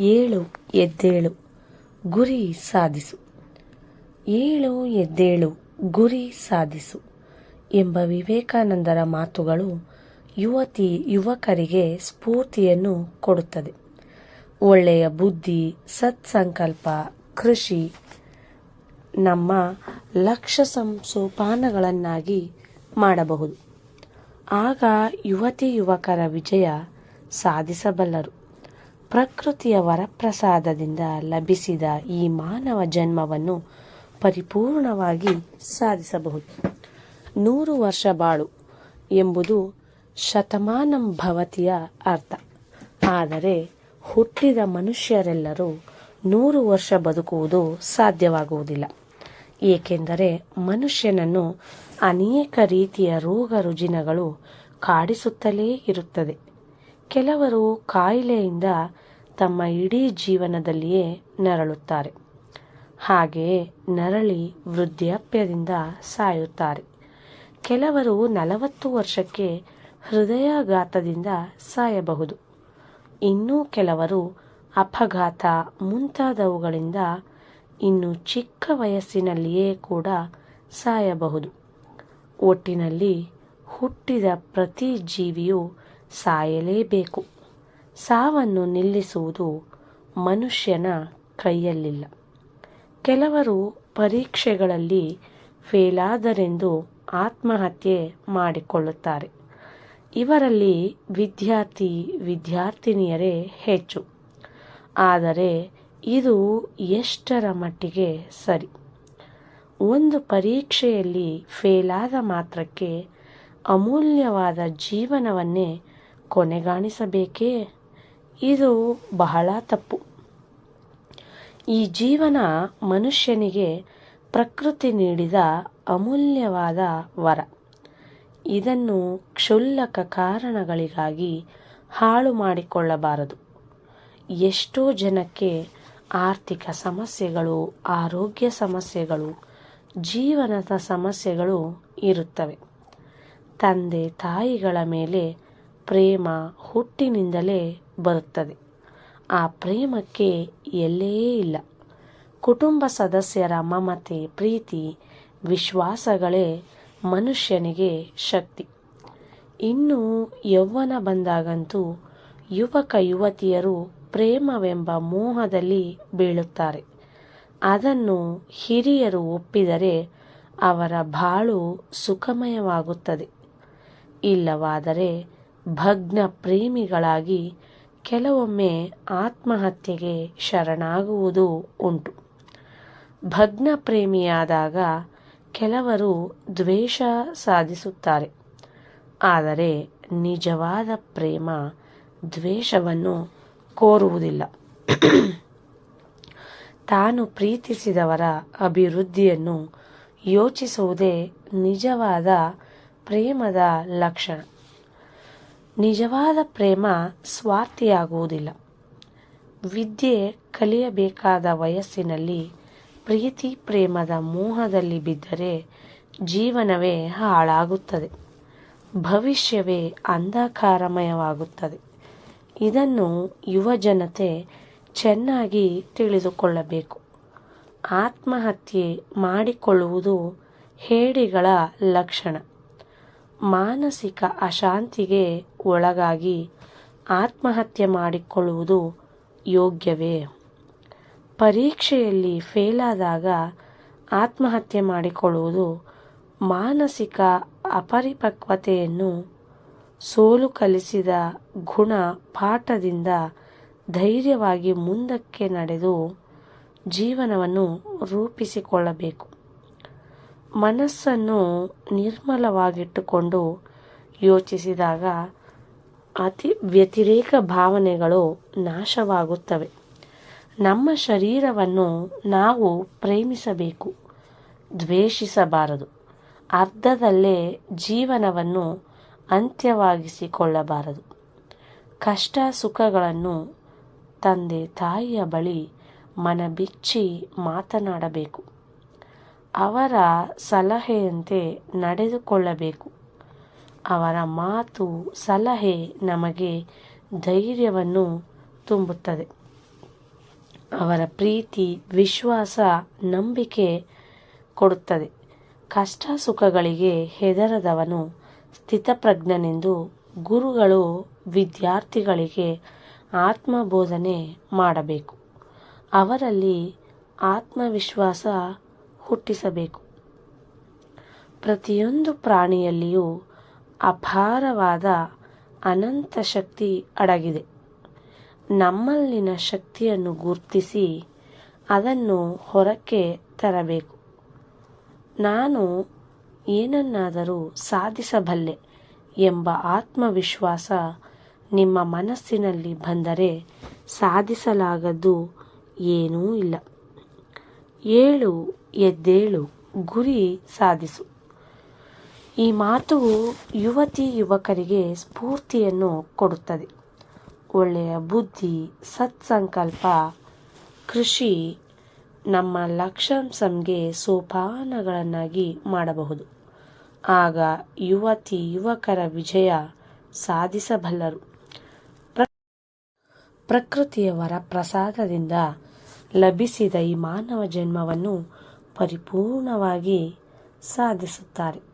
ಏಳು ಎದ್ದೇಳು, ಗುರಿ ಸಾಧಿಸು. ಏಳು ಎದ್ದೇಳು, ಗುರಿ ಸಾಧಿಸು ಎಂಬ ವಿವೇಕಾನಂದರ ಮಾತುಗಳು ಯುವತಿ ಯುವಕರಿಗೆ ಸ್ಫೂರ್ತಿಯನ್ನು ಕೊಡುತ್ತದೆ. ಒಳ್ಳೆಯ ಬುದ್ಧಿ, ಸತ್ಸಂಕಲ್ಪ, ಕೃಷಿ ನಮ್ಮ ಲಕ್ಷ ಸಂಸೋಪಾನಗಳನ್ನಾಗಿ ಮಾಡಬಹುದು. ಆಗ ಯುವತಿ ಯುವಕರ ವಿಜಯ ಸಾಧಿಸಬಲ್ಲರು. ಪ್ರಕೃತಿಯ ವರಪ್ರಸಾದದಿಂದ ಲಭಿಸಿದ ಈ ಮಾನವ ಜನ್ಮವನ್ನು ಪರಿಪೂರ್ಣವಾಗಿ ಸಾಧಿಸಬಹುದು. ನೂರು ವರ್ಷ ಬಾಳು ಎಂಬುದು ಶತಮಾನಂ ಭವತಿಯ ಅರ್ಥ. ಆದರೆ ಹುಟ್ಟಿದ ಮನುಷ್ಯರೆಲ್ಲರೂ ನೂರು ವರ್ಷ ಬದುಕುವುದು ಸಾಧ್ಯವಾಗುವುದಿಲ್ಲ. ಏಕೆಂದರೆ ಮನುಷ್ಯನನ್ನು ಅನೇಕ ರೀತಿಯ ರೋಗ ರುಜಿನಗಳು ಕಾಡಿಸುತ್ತಲೇ ಇರುತ್ತದೆ. ಕೆಲವರು ಕಾಯಿಲೆಯಿಂದ ತಮ್ಮ ಇಡೀ ಜೀವನದಲ್ಲಿಯೇ ನರಳುತ್ತಾರೆ. ಹಾಗೆಯೇ ನರಳಿ ವೃದ್ಧಾಪ್ಯದಿಂದ ಸಾಯುತ್ತಾರೆ. ಕೆಲವರು ನಲವತ್ತು ವರ್ಷಕ್ಕೆ ಹೃದಯಾಘಾತದಿಂದ ಸಾಯಬಹುದು. ಇನ್ನೂ ಕೆಲವರು ಅಪಘಾತ ಮುಂತಾದವುಗಳಿಂದ ಇನ್ನು ಚಿಕ್ಕ ವಯಸ್ಸಿನಲ್ಲಿಯೇ ಕೂಡ ಸಾಯಬಹುದು. ಒಟ್ಟಿನಲ್ಲಿ ಹುಟ್ಟಿದ ಪ್ರತಿ ಜೀವಿಯು ಸಾಯಲೇಬೇಕು. ಸಾವನ್ನು ನಿಲ್ಲಿಸುವುದು ಮನುಷ್ಯನ ಕೈಯಲ್ಲಿಲ್ಲ. ಕೆಲವರು ಪರೀಕ್ಷೆಗಳಲ್ಲಿ ಫೇಲಾದರೆಂದು ಆತ್ಮಹತ್ಯೆ ಮಾಡಿಕೊಳ್ಳುತ್ತಾರೆ. ಇವರಲ್ಲಿ ವಿದ್ಯಾರ್ಥಿ ವಿದ್ಯಾರ್ಥಿನಿಯರೇ ಹೆಚ್ಚು. ಆದರೆ ಇದು ಎಷ್ಟರ ಮಟ್ಟಿಗೆ ಸರಿ? ಒಂದು ಪರೀಕ್ಷೆಯಲ್ಲಿ ಫೇಲಾದ ಮಾತ್ರಕ್ಕೆ ಅಮೂಲ್ಯವಾದ ಜೀವನವನ್ನೇ ಕೊನೆಗಾಣಿಸಬೇಕೇ? ಇದು ಬಹಳ ತಪ್ಪು. ಈ ಜೀವನ ಮನುಷ್ಯನಿಗೆ ಪ್ರಕೃತಿ ನೀಡಿದ ಅಮೂಲ್ಯವಾದ ವರ. ಇದನ್ನು ಕ್ಷುಲ್ಲಕ ಕಾರಣಗಳಿಗಾಗಿ ಹಾಳು ಮಾಡಿಕೊಳ್ಳಬಾರದು. ಎಷ್ಟೋ ಜನಕ್ಕೆ ಆರ್ಥಿಕ ಸಮಸ್ಯೆಗಳು, ಆರೋಗ್ಯ ಸಮಸ್ಯೆಗಳು, ಜೀವನದ ಸಮಸ್ಯೆಗಳು ಇರುತ್ತವೆ. ತಂದೆ ತಾಯಿಗಳ ಮೇಲೆ ಪ್ರೇಮ ಹುಟ್ಟಿನಿಂದಲೇ ಬರುತ್ತದೆ. ಆ ಪ್ರೇಮಕ್ಕೆ ಎಲ್ಲೇ ಇಲ್ಲ. ಕುಟುಂಬ ಸದಸ್ಯರ ಮಮತೆ, ಪ್ರೀತಿ, ವಿಶ್ವಾಸಗಳೇ ಮನುಷ್ಯನಿಗೆ ಶಕ್ತಿ. ಇನ್ನು ಯೌವನ ಬಂದಾಗಂತೂ ಯುವಕ ಯುವತಿಯರು ಪ್ರೇಮವೆಂಬ ಮೋಹದಲ್ಲಿ ಬೀಳುತ್ತಾರೆ. ಅದನ್ನು ಹಿರಿಯರು ಒಪ್ಪಿದರೆ ಅವರ ಬಾಳು ಸುಖಮಯವಾಗುತ್ತದೆ. ಇಲ್ಲವಾದರೆ ಭಗ್ನ ಪ್ರೇಮಿಗಳಾಗಿ ಕೆಲವೊಮ್ಮೆ ಆತ್ಮಹತ್ಯೆಗೆ ಶರಣಾಗುವುದು ಉಂಟು. ಭಗ್ನ ಪ್ರೇಮಿಯಾದಾಗ ಕೆಲವರು ದ್ವೇಷ ಸಾಧಿಸುತ್ತಾರೆ. ಆದರೆ ನಿಜವಾದ ಪ್ರೇಮ ದ್ವೇಷವನ್ನು ಕೋರುವುದಿಲ್ಲ. ತಾನು ಪ್ರೀತಿಸಿದವರ ಅಭಿವೃದ್ಧಿಯನ್ನು ಯೋಚಿಸುವುದೇ ನಿಜವಾದ ಪ್ರೇಮದ ಲಕ್ಷಣ. ನಿಜವಾದ ಪ್ರೇಮ ಸ್ವಾರ್ಥಿಯಾಗುವುದಿಲ್ಲ. ವಿದ್ಯೆ ಕಲಿಯಬೇಕಾದ ವಯಸ್ಸಿನಲ್ಲಿ ಪ್ರೀತಿ ಪ್ರೇಮದ ಮೋಹದಲ್ಲಿ ಬಿದ್ದರೆ ಜೀವನವೇ ಹಾಳಾಗುತ್ತದೆ. ಭವಿಷ್ಯವೇ ಅಂಧಕಾರಮಯವಾಗುತ್ತದೆ. ಇದನ್ನು ಯುವಜನತೆ ಚೆನ್ನಾಗಿ ತಿಳಿದುಕೊಳ್ಳಬೇಕು. ಆತ್ಮಹತ್ಯೆ ಮಾಡಿಕೊಳ್ಳುವುದು ಹೇಡಿಗಳ ಲಕ್ಷಣ. ಮಾನಸಿಕ ಅಶಾಂತಿಗೆ ಒಳಗಾಗಿ ಆತ್ಮಹತ್ಯೆ ಮಾಡಿಕೊಳ್ಳುವುದು ಯೋಗ್ಯವೇ? ಪರೀಕ್ಷೆಯಲ್ಲಿ ಫೇಲಾದಾಗ ಆತ್ಮಹತ್ಯೆ ಮಾಡಿಕೊಳ್ಳುವುದು ಮಾನಸಿಕ ಅಪರಿಪಕ್ವತೆಯನ್ನು ಸೋಲು ಕಲಿಸಿದ ಗುಣ ಪಾಠದಿಂದ ಧೈರ್ಯವಾಗಿ ಮುಂದಕ್ಕೆ ನಡೆದು ಜೀವನವನ್ನು ರೂಪಿಸಿಕೊಳ್ಳಬೇಕು. ಮನಸ್ಸನ್ನು ನಿರ್ಮಲವಾಗಿಟ್ಟುಕೊಂಡು ಯೋಚಿಸಿದಾಗ ಅತಿ ವ್ಯತಿರೇಕ ಭಾವನೆಗಳು ನಾಶವಾಗುತ್ತವೆ. ನಮ್ಮ ಶರೀರವನ್ನು ನಾವು ಪ್ರೇಮಿಸಬೇಕು, ದ್ವೇಷಿಸಬಾರದು. ಅರ್ಧದಲ್ಲೇ ಜೀವನವನ್ನು ಅಂತ್ಯವಾಗಿಸಿಕೊಳ್ಳಬಾರದು. ಕಷ್ಟ ಸುಖಗಳನ್ನು ತಂದೆ ತಾಯಿಯ ಬಳಿ ಮನಬಿಚ್ಚಿ ಮಾತನಾಡಬೇಕು. ಅವರ ಸಲಹೆಯಂತೆ ನಡೆದುಕೊಳ್ಳಬೇಕು. ಅವರ ಮಾತು, ಸಲಹೆ ನಮಗೆ ಧೈರ್ಯವನ್ನು ತುಂಬುತ್ತದೆ. ಅವರ ಪ್ರೀತಿ, ವಿಶ್ವಾಸ, ನಂಬಿಕೆ ಕೊಡುತ್ತದೆ. ಕಷ್ಟ ಸುಖಗಳಿಗೆ ಹೆದರದವನು ಸ್ಥಿತಪ್ರಜ್ಞನೆಂದು ಗುರುಗಳು ವಿದ್ಯಾರ್ಥಿಗಳಿಗೆ ಆತ್ಮಬೋಧನೆ ಮಾಡಬೇಕು. ಅವರಲ್ಲಿ ಆತ್ಮವಿಶ್ವಾಸ ಹುಟ್ಟಿಸಬೇಕು. ಪ್ರತಿಯೊಂದು ಪ್ರಾಣಿಯಲ್ಲಿಯೂ ಅಪಾರವಾದ ಅನಂತ ಶಕ್ತಿ ಅಡಗಿದೆ. ನಮ್ಮಲ್ಲಿನ ಶಕ್ತಿಯನ್ನು ಗುರುತಿಸಿ ಅದನ್ನು ಹೊರಕ್ಕೆ ತರಬೇಕು. ನಾನು ಏನನ್ನಾದರೂ ಸಾಧಿಸಬಲ್ಲೆ ಎಂಬ ಆತ್ಮವಿಶ್ವಾಸ ನಿಮ್ಮ ಮನಸ್ಸಿನಲ್ಲಿ ಬಂದರೆ ಸಾಧಿಸಲಾಗದ್ದು ಏನೂ ಇಲ್ಲ. ಏಳು ಎದ್ದೇಳು, ಗುರಿ ಸಾಧಿಸು. ಈ ಮಾತು ಯುವತಿ ಯುವಕರಿಗೆ ಸ್ಫೂರ್ತಿಯನ್ನು ಕೊಡುತ್ತದೆ. ಒಳ್ಳೆಯ ಬುದ್ಧಿ, ಸತ್ಸಂಕಲ್ಪ, ಕೃಷಿ ನಮ್ಮ ಲಕ್ಷಾಂಶಂಗೆ ಸೋಪಾನಗಳನ್ನಾಗಿ ಮಾಡಬಹುದು. ಆಗ ಯುವತಿ ಯುವಕರ ವಿಜಯ ಸಾಧಿಸಬಲ್ಲರು. ಪ್ರಕೃತಿಯವರ ಪ್ರಸಾದದಿಂದ ಲಭಿಸಿದ ಈ ಮಾನವ ಜನ್ಮವನ್ನು ಪರಿಪೂರ್ಣವಾಗಿ ಸಾಧಿಸುತ್ತಾರೆ.